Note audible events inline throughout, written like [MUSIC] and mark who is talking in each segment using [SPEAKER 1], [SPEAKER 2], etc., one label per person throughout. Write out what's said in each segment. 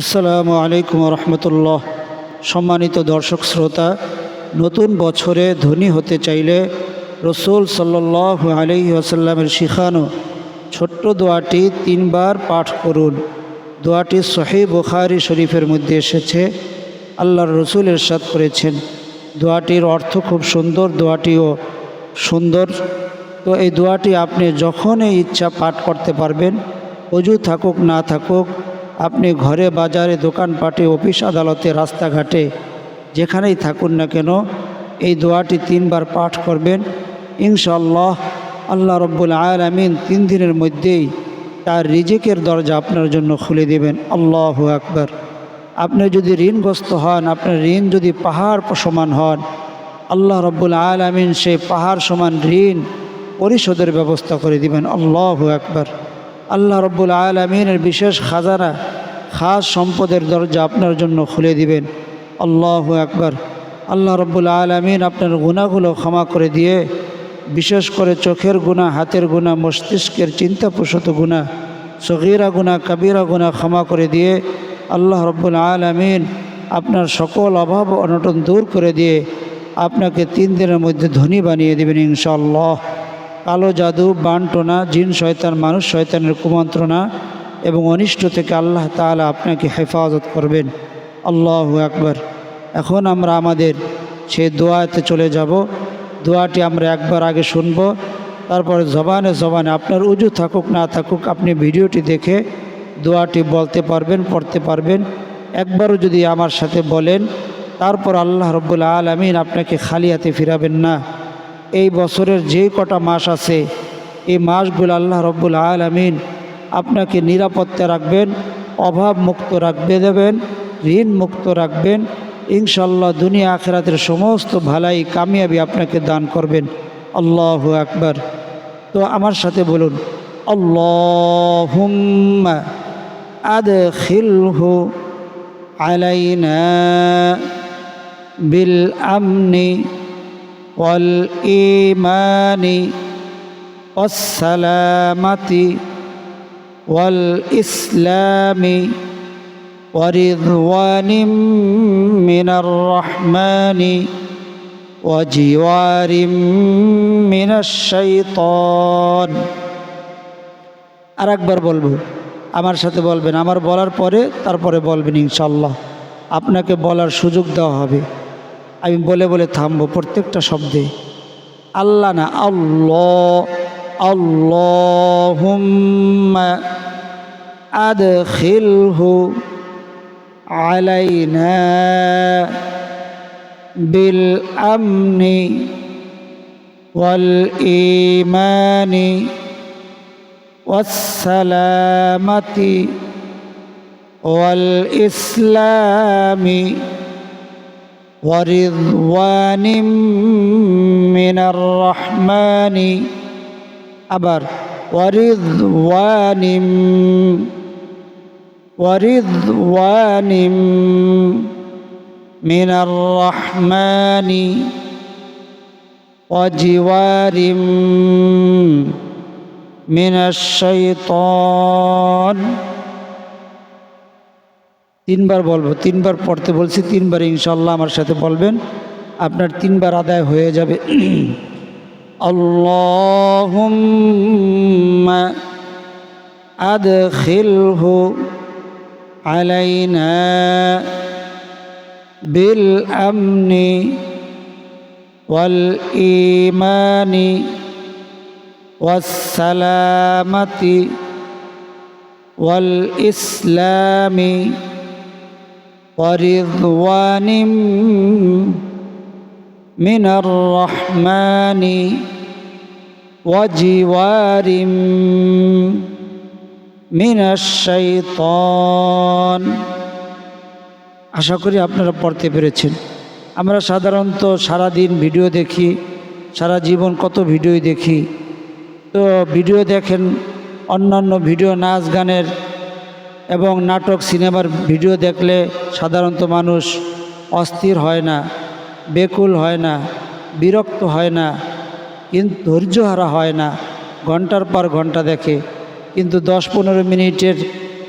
[SPEAKER 1] আসসালামু আলাইকুম রহমতুল্লাহ সম্মানিত দর্শক শ্রোতা, নতুন বছরে ধনী হতে চাইলে রসুল সাল্লাহ আলহি আসাল্লামের শিখানো ছোট্ট দোয়াটি তিনবার পাঠ করুন। দোয়াটি সহি বুখারি শরীফের মধ্যে এসেছে। আল্লাহর রসুল এরশাদ করেছেন। দোয়াটির অর্থ খুব সুন্দর, দোয়াটিও সুন্দর। তো এই দোয়াটি আপনি যখনই ইচ্ছা পাঠ করতে পারবেন, অজু থাকুক, না থাকুক আপনি ঘরে বাজারে দোকানপাটে, অফিস আদালতে, রাস্তাঘাটে যেখানেই থাকুন না কেন, এই দোয়াটি তিনবার পাঠ করবেন। ইনশাল্লাহ আল্লাহ রব্বুল আলমিন তিন দিনের মধ্যেই তার রিজিকের দরজা আপনার জন্য খুলে দেবেন। আল্লাহ আকবর। আপনি যদি ঋণগ্রস্ত হন, আপনার ঋণ যদি পাহাড় সমান হন, আল্লাহ রব্বুল আলমিন সেই পাহাড় সমান ঋণ পরিশোধের ব্যবস্থা করে দিবেন। আল্লাহ আকবর। আল্লাহ রব্বুল আলমিনের বিশেষ খাজানা, খাস সম্পদের দরজা আপনার জন্য খুলে দিবেন। আল্লাহ একবার আল্লাহ রব্বুল আলমিন আপনার গুণাগুলো ক্ষমা করে দিয়ে, বিশেষ করে চোখের গুণা হাতের গুণা মস্তিষ্কের চিন্তাপ্রসূত গুণা সগিরা গুণা কাবিরা গুণা ক্ষমা করে দিয়ে, আল্লাহ রব্বুল আলমিন আপনার সকল অভাব অনটন দূর করে দিয়ে, আপনাকে তিন দিনের মধ্যে ধনী বানিয়ে দেবেন ইনশাল্লাহ কালো জাদু বানটোনা জিন, শয়তান, মানুষ, শয়তানের কুমন্ত্রণা এবং অনিষ্ট থেকে আল্লাহ তাআলা আপনাকে হেফাজত করবেন। আল্লাহ আকবর। এখন আমরা আমাদের সেই দোয়াতে চলে যাব। দোয়াটি আমরা একবার আগে শুনব। তারপরে জবানে জবানে আপনার উজু থাকুক, না থাকুক, আপনি ভিডিওটি দেখে দোয়াটি বলতে পারবেন, পড়তে পারবেন। একবারও যদি আমার সাথে বলেন, তারপর আল্লাহ রব্বুল আলমিন আপনাকে খালি হাতে ফিরাবেন না। এই বছরের যে কটা মাস আছে, এই মাসগুলো আল্লাহ রব্বুল আলমিন আপনাকে নিরাপত্তা রাখবেন, অভাব মুক্ত রাখবে দেবেন, ঋণ মুক্ত রাখবেন ইনশাল্লাহ দুনিয়া আখেরাতের সমস্ত ভালাই কামিয়াবি আপনাকে দান করবেন। আল্লাহ আকবার। তো আমার সাথে বলুন, আল্লাহুম্মা আদখিলহু আলাইনা বিল আমনি والإيمان والسلامة والإسلام ورضوان من الرحمن وجوار من الشيطان আর একবার বলবো আমার সাথে বলবেন আমার বলার পরে তারপরে বলবেন ইনশাল্লাহ আপনাকে বলার সুযোগ দেওয়া হবে আমি বলে বলে থামবো প্রত্যেকটা শব্দে আল্লাহ না আল্লাহ আল্লাহুম্মা আদখিলহু আলাইনা বিল আমনি ওয়াল ইমানি والسلامة والإسلام ورضوان من الرحمن আবার ورضوان ورضوان من الرحمن وجوار من الشيطان তিনবার বলবো তিনবার পড়তে বলছি তিনবার ইনশাল্লাহ আমার সাথে বলবেন আপনার তিনবার আদায় হয়ে যাবে [CLEARS THROAT] আল্লাহুম্মা আদখিলহু আলাইনা বিল আমনি ওয়াল ইমানি والسلامة والإسلام ورضوان من الرحمن وجوار من الشيطان আশা করি আপনারা পড়তে পেরেছেন আমরা সাধারণত সারা দিন ভিডিও দেখি সারা জীবন কত ভিডিও দেখি তো ভিডিও দেখেন অন্যান্য ভিডিও নাচ গানের এবং নাটক, সিনেমার ভিডিও দেখলে সাধারণত মানুষ অস্থির হয় না, বেকুল হয় না, বিরক্ত হয় না কিন্তু ধৈর্যহারা হয় না, ঘণ্টার পর ঘণ্টা দেখে। কিন্তু দশ পনেরো মিনিটের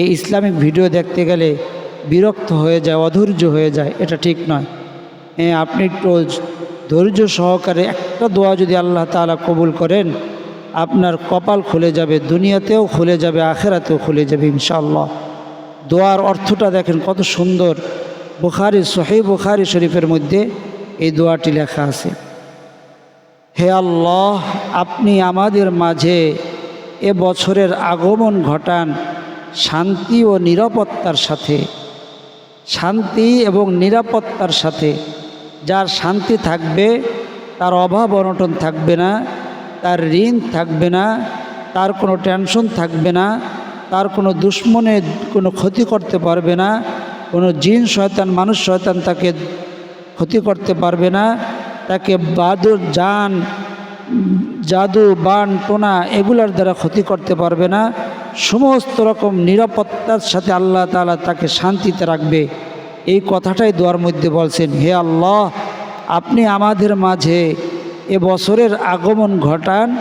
[SPEAKER 1] এই ইসলামিক ভিডিও দেখতে গেলে বিরক্ত হয়ে যায়, অধৈর্য হয়ে যায়, এটা ঠিক নয়। হ্যাঁ আপনি একটু ধৈর্য সহকারে একটা দোয়া যদি আল্লাহ তাআলা কবুল করেন আপনার কপাল খুলে যাবে, দুনিয়াতেও খুলে যাবে, আখেরাতেও খুলে যাবে ইনশাআল্লাহ। দোয়ার অর্থটা দেখেন কত সুন্দর। বুখারি সহি বুখারি শরীফের মধ্যে এই দোয়াটি লেখা আছে। হে আল্লাহ, আপনি আমাদের মাঝে এ বছরের আগমন ঘটান শান্তি ও নিরাপত্তার সাথে। শান্তি এবং নিরাপত্তার সাথে। যার শান্তি থাকবে, তার অভাব অনটন থাকবে না। তার ঋণ থাকবে না, তার কোনো টেনশন থাকবে না, তার কোনো দুশ্মনে কোনো ক্ষতি করতে পারবে না, কোনো জিন শয়তান, মানুষ শয়তান তাকে ক্ষতি করতে পারবে না, তাকে বাদুর যান জাদু, বান, টোনা এগুলার দ্বারা ক্ষতি করতে পারবে না। সমস্ত রকম নিরাপত্তার সাথে আল্লাহ তাআলা তাকে শান্তিতে রাখবে। এই কথাটাই দোয়ার মধ্যে বলছেন, হে আল্লাহ, আপনি আমাদের মাঝে এ বছরের আগমন ঘটান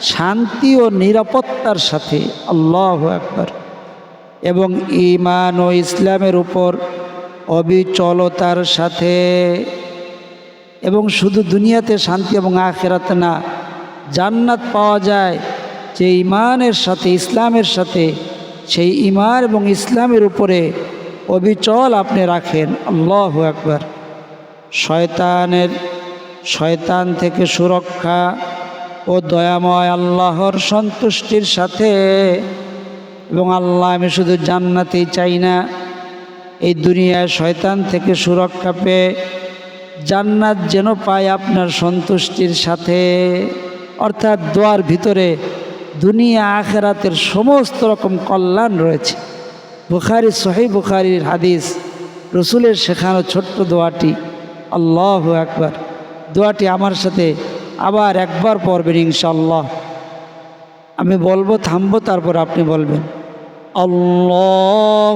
[SPEAKER 1] শান্তি ও নিরাপত্তার সাথে। আল্লাহ একবার এবং ইমান ও ইসলামের উপর অবিচলতার সাথে। এবং শুধু দুনিয়াতে শান্তি এবং আখেরাতে না, জান্নাত পাওয়া যায় যে ইমানের সাথে, ইসলামের সাথে। সেই ইমান এবং ইসলামের উপরে অবিচল আপনি রাখেন। আল্লাহ একবার শয়তানের শয়তান থেকে সুরক্ষা ও দয়াময় আল্লাহর সন্তুষ্টির সাথে। এবং আল্লাহ, আমি শুধু জান্নাতেই চাই না, এই দুনিয়ায় শয়তান থেকে সুরক্ষা পেয়ে জান্নাত যেন পায় আপনার সন্তুষ্টির সাথে। অর্থাৎ দোয়ার ভিতরে দুনিয়া আখেরাতের সমস্ত রকম কল্যাণ রয়েছে। বুখারি সহি বুখারির হাদিস, রসুলের শেখানো ছোট্ট দোয়াটি, আল্লাহ একবার দোয়াটি আমার সাথে আবার একবার পড়বেন ইনশাল্লাহ আমি বলবো থামবো তারপর আপনি বলবেন আল্লাহুম্মা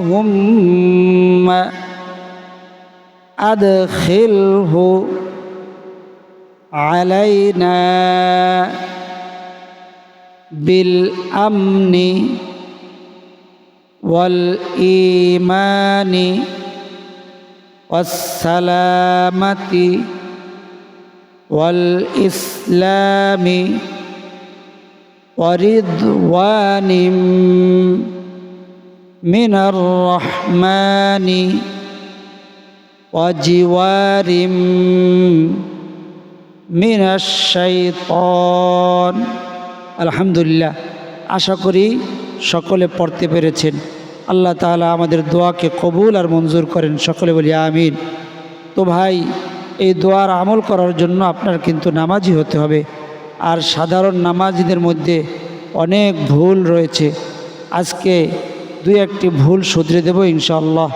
[SPEAKER 1] আদখিলহু আলাইনা বিল আমনি ওয়াল ইমানি والسلامة والإسلام ورضوان من الرحمن وجوار من الشيطان الحمد لله আশা করি সকলে পড়তে পেরেছেন আল্লাহ তাআলা আমাদের দোয়াকে কবুল আর মঞ্জুর করেন সকলে বলি আমিন তো ভাই এই দোয়ার আমল করার জন্য আপনার কিন্তু নামাজি হতে হবে। আর সাধারণ নামাজিদের মধ্যে অনেক ভুল রয়েছে। আজকে দুই একটি ভুল শুধরে দেব ইনশাআল্লাহ।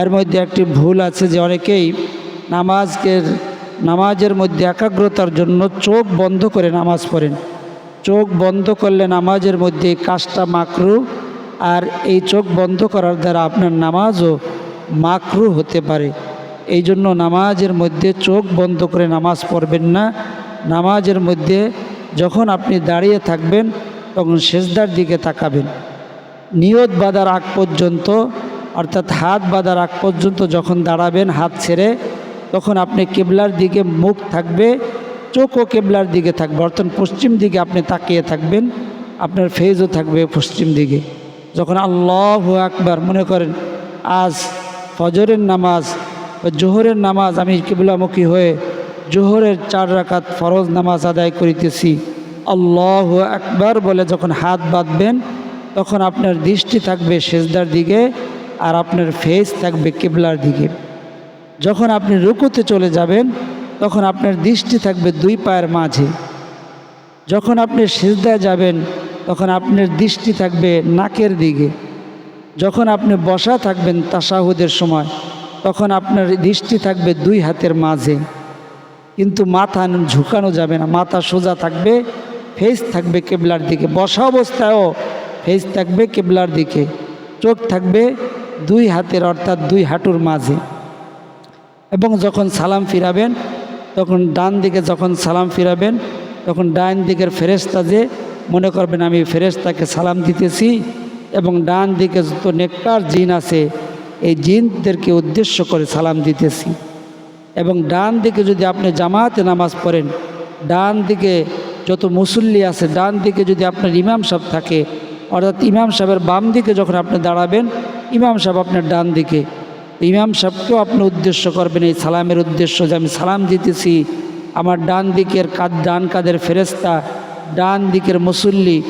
[SPEAKER 1] এর মধ্যে একটি ভুল আছে যে অনেকেই নামাজকে নামাজের মধ্যে একাগ্রতার জন্য চোখ বন্ধ করে নামাজ পড়েন। চোখ বন্ধ করলে নামাজের মধ্যে কাজটা মাকরু আর এই চোখ বন্ধ করার দ্বারা আপনার নামাজও মাকরু হতে পারে। এই জন্য নামাজের মধ্যে চোখ বন্ধ করে নামাজ পড়বেন না। নামাজের মধ্যে যখন আপনি দাঁড়িয়ে থাকবেন, তখন সেজদার দিকে তাকাবেন। নিয়ত বাঁধার আগ পর্যন্ত, অর্থাৎ হাত বাঁধার আগ পর্যন্ত যখন দাঁড়াবেন, হাত ছেড়ে, তখন আপনি কেবলার দিকে মুখ থাকবে, চোখও কেবলার দিকে থাকবে, অর্থাৎ পশ্চিম দিকে আপনি তাকিয়ে থাকবেন, আপনার ফেজও থাকবে পশ্চিম দিকে। যখন আল্লাহ আকবার মনে করেন, আজ ফজরের নামাজ জোহরের নামাজ আমি কেবলামুখী হয়ে জোহরের চার রাকাত ফরজ নামাজ আদায় করিতেছি। আল্লাহ একবার বলে যখন হাত বাঁধবেন, তখন আপনার দৃষ্টি থাকবে সেজদার দিকে আর আপনার ফেস থাকবে কেবলার দিকে। যখন আপনি রুকুতে চলে যাবেন, তখন আপনার দৃষ্টি থাকবে দুই পায়ের মাঝে। যখন আপনি সেজদায় যাবেন, তখন আপনার দৃষ্টি থাকবে নাকের দিকে। যখন আপনি বসা থাকবেন তাসাহুদের সময় তখন আপনার দৃষ্টি থাকবে দুই হাতের মাঝে। কিন্তু মাথা ঝুঁকানো যাবে না, মাথা সোজা থাকবে ফেস থাকবে কেবলার দিকে। বসা অবস্থায়ও ফেস থাকবে কেবলার দিকে। চোখ থাকবে দুই হাতের, অর্থাৎ দুই হাঁটুর মাঝে। এবং যখন সালাম ফিরাবেন, তখন ডান দিকে যখন সালাম ফিরাবেন, তখন ডান দিকের ফেরেস্তা যে, মনে করবেন আমি ফেরেস্তাকে সালাম দিতেছি, এবং ডান দিকে যত নেকটার জিন আছে এই জিনদেরকে উদ্দেশ্য করে সালাম দিতেছি। এবং ডান দিকে যদি আপনি জামাতে নামাজ পড়েন, ডান দিকে যত মুসল্লি আছে, ডান দিকে যদি আপনার ইমাম সাহেব থাকে, অর্থাৎ ইমাম সাহেবের বাম দিকে যখন আপনি দাঁড়াবেন, ইমাম সাহেব আপনার ডান দিকে। ইমাম সাহেবকেও আপনি উদ্দেশ্য করবেন, এই সালামের উদ্দেশ্য যে আমি সালাম দিতেছি। আমার ডান দিকের কাদ, ডান কাদের ফেরেস্তা ডান দিকের মুসল্লি,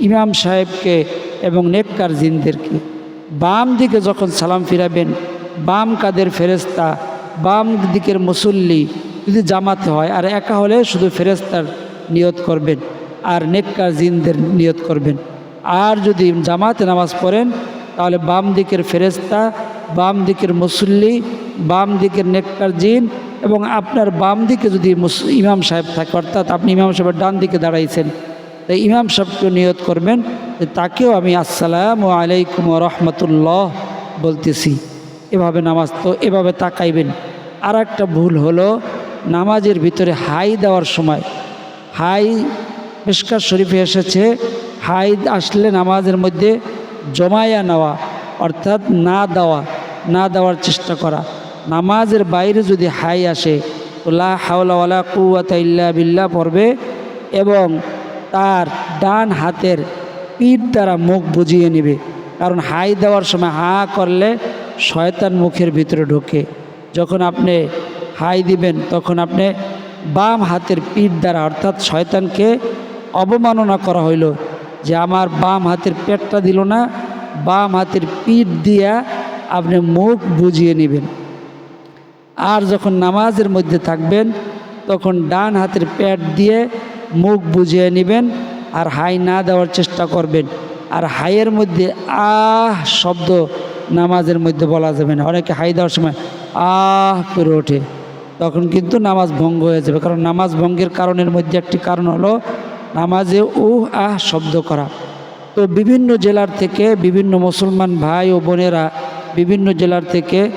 [SPEAKER 1] ইমাম সাহেবকে এবং নেককার জিনদেরকে। বাম দিকে যখন সালাম ফিরাবেন, বাম কাদের ফেরেস্তা বাম দিকের মুসল্লি যদি জামাতে হয়, আর একা হলে শুধু ফেরেস্তার নিয়ত করবেন, আর নেককার জিনদের নিয়ত করবেন। আর যদি জামাতে নামাজ পড়েন, তাহলে বাম দিকের ফেরেস্তা বাম দিকের মুসল্লি, বাম দিকের নেককার জিন এবং আপনার বাম দিকে যদি ইমাম সাহেব থাকে, অর্থাৎ আপনি ইমাম সাহেবের ডান দিকে দাঁড়াইছেন, তাই ইমাম সাহেবকে নিয়ত করবেন। তাকেও আমি আসসালামু আলাইকুম রহমতুল্লাহ বলতেছি। এভাবে নামাজ তো এভাবে তাকাইবেন। আর একটা ভুল হলো নামাজের ভিতরে হাই দেওয়ার সময়। হাই মিসকার শরীফে এসেছে, হাই আসলে নামাজের মধ্যে জমায়া নেওয়া, অর্থাৎ না দেওয়া, না দেওয়ার চেষ্টা করা। নামাজের বাইরে যদি হাই আসে লা হাওলাওয়ালা কুয়াতা ইল্লা বিল্লাহ পড়বে এবং তার ডান হাতের পিঠ দ্বারা মুখ বুঝিয়ে নেবে। কারণ হাই দেওয়ার সময় হা করলে শয়তান মুখের ভিতরে ঢোকে। যখন আপনি হাই দিবেন, তখন আপনি বাম হাতের পিঠ দ্বারা, অর্থাৎ শয়তানকে অবমাননা করা হইল যে আমার বাম হাতের পেটটা দিল না, বাম হাতের পিঠ দিয়া আপনি মুখ বুঝিয়ে নেবেন। আর যখন নামাজের মধ্যে থাকবেন, তখন ডান হাতের প্যাট দিয়ে মুখ বুঝিয়ে নেবেন আর হাই না দেওয়ার চেষ্টা করবেন। আর হাইয়ের মধ্যে আহ শব্দ নামাজের মধ্যে বলা যাবে না। অনেকে হাই দেওয়ার সময় আহ করে ওঠে। তখন কিন্তু নামাজ ভঙ্গ হয়ে যাবে। কারণ নামাজ ভঙ্গের কারণের মধ্যে একটি কারণ হলো নামাজে উহ আহ শব্দ করা। তো বিভিন্ন জেলার থেকে বিভিন্ন মুসলমান ভাই ও বোনেরা বিভিন্ন জেলার থেকে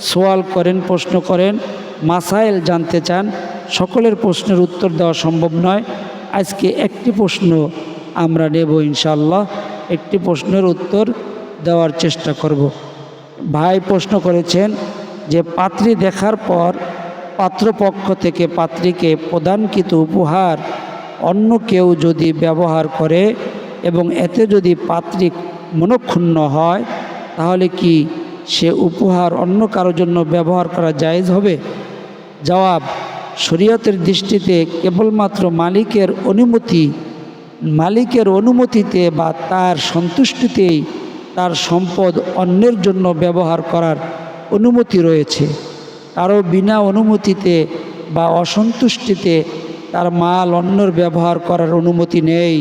[SPEAKER 1] সোয়াল করেন, প্রশ্ন করেন, মাসাইল জানতে চান। সকলের প্রশ্নের উত্তর দেওয়া সম্ভব নয়। আজকে একটি প্রশ্ন আমরা নেব ইনশাল্লাহ একটি প্রশ্নের উত্তর দেওয়ার চেষ্টা করব। ভাই প্রশ্ন করেছেন যে, পাত্রী দেখার পর পাত্রপক্ষ থেকে পাত্রীকে প্রদানকৃত উপহার অন্য কেউ যদি ব্যবহার করে এবং এতে যদি পাত্রী মনক্ষুণ্ণ হয়, তাহলে কি সে উপহার অন্য কারোর জন্য ব্যবহার করা জায়েজ হবে? জবাব শরীয়তের দৃষ্টিতে কেবলমাত্র মালিকের অনুমতি, মালিকের অনুমতিতে বা তার সন্তুষ্টিতেই তার সম্পদ অন্যের জন্য ব্যবহার করার অনুমতি রয়েছে। কারও বিনা অনুমতিতে বা অসন্তুষ্টিতে তার মাল অন্যর ব্যবহার করার অনুমতি নেই।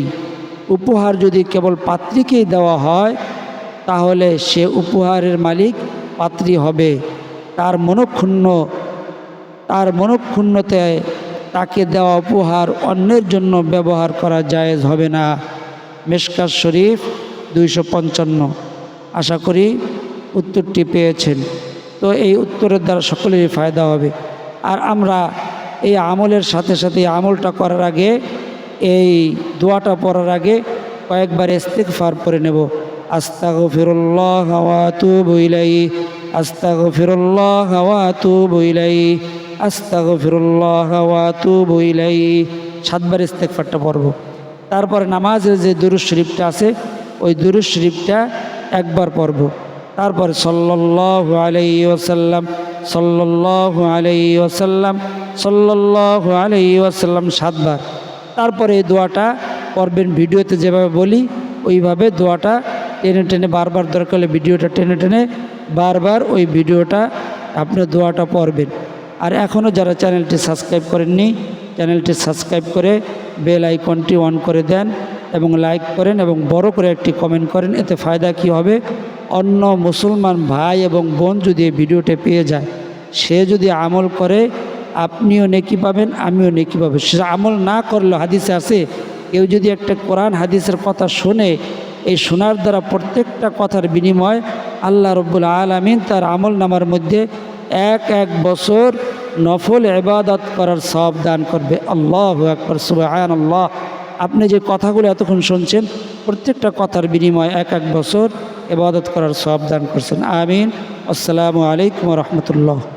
[SPEAKER 1] উপহার যদি কেবল পাত্রীকেই দেওয়া হয়, তাহলে সে উপহারের মালিক পাত্রী হবে। তার মনক্ষুণ্ণ তার মনক্ষুণ্ণতায় তাকে দেওয়া উপহার অন্যের জন্য ব্যবহার করা জায়েজ হবে না। মেশকার শরীফ দুইশো পঞ্চান্ন। আশা করি উত্তরটি পেয়েছেন। তো এই উত্তরের দ্বারা সকলেরই ফায়দা হবে। আর আমরা এই আমলের সাথে সাথে আমলটা করার আগে, এই দোয়াটা পড়ার আগে কয়েকবার ইস্তেগফার করে নেব। আস্তাগফিরুল্লাহ ওয়া আতুবু ইলাইহি, আস্তাগফিরুল্লাহ ওয়া তু ইলাইহি। আস্তাগফিরুল্লাহ ওয়া আতুবু ইলাইহি। সাতবার ইস্তেগফারটা পড়ব। তারপরে নামাজের যে দুরুজ শরীফটা আছে, ওই দুরুজ শরীফটা একবার পড়ব। তারপরে সাল্লাল্লাহু আলাইহি ওয়াসাল্লাম, সাল্লাল্লাহু আলাইহি ওয়াসাল্লাম, সাল্লাল্লাহু আলাইহি ওয়াসাল্লাম সাতবার। তারপরে এই দোয়াটা পড়বেন ভিডিওতে যেভাবে বলি, ওইভাবে দোয়াটা টেনে টেনে বারবার দরকার হলে ভিডিওটা টেনে টেনে বারবার ওই ভিডিওটা আপনি দোয়াটা পড়বেন। আর এখনও যারা চ্যানেলটি সাবস্ক্রাইব করেননি, চ্যানেলটি সাবস্ক্রাইব করে বেল আইকনটি অন করে দেন এবং লাইক করেন এবং বড় করে একটি কমেন্ট করেন, এতে ফায়দা কি হবে? অন্য মুসলমান ভাই এবং বোন যদি এই ভিডিওটি পেয়ে যায়, সে যদি আমল করে, আপনিও নেকি পাবেন, আমিও নেকি পাবো। সে আমল না করলে হাদিসে আছে, কেউ যদি একটা কোরআন হাদিসের কথা শোনে, এই শোনার দ্বারা প্রত্যেকটা কথার বিনিময় আল্লাহ রব্বুল আলমিন তার আমল নামার মধ্যে এক এক বছর নফল এবাদত করার সব দান করবে। আল্লাহ একবার সুবাহান আল্লাহ আপনি যে কথাগুলো এতক্ষণ শুনছেন, প্রত্যেকটা কথার বিনিময় এক এক বছর এবাদত করার সব দান করছেন। আমিন। আসসালামু আলাইকুম রহমতুল্লাহ।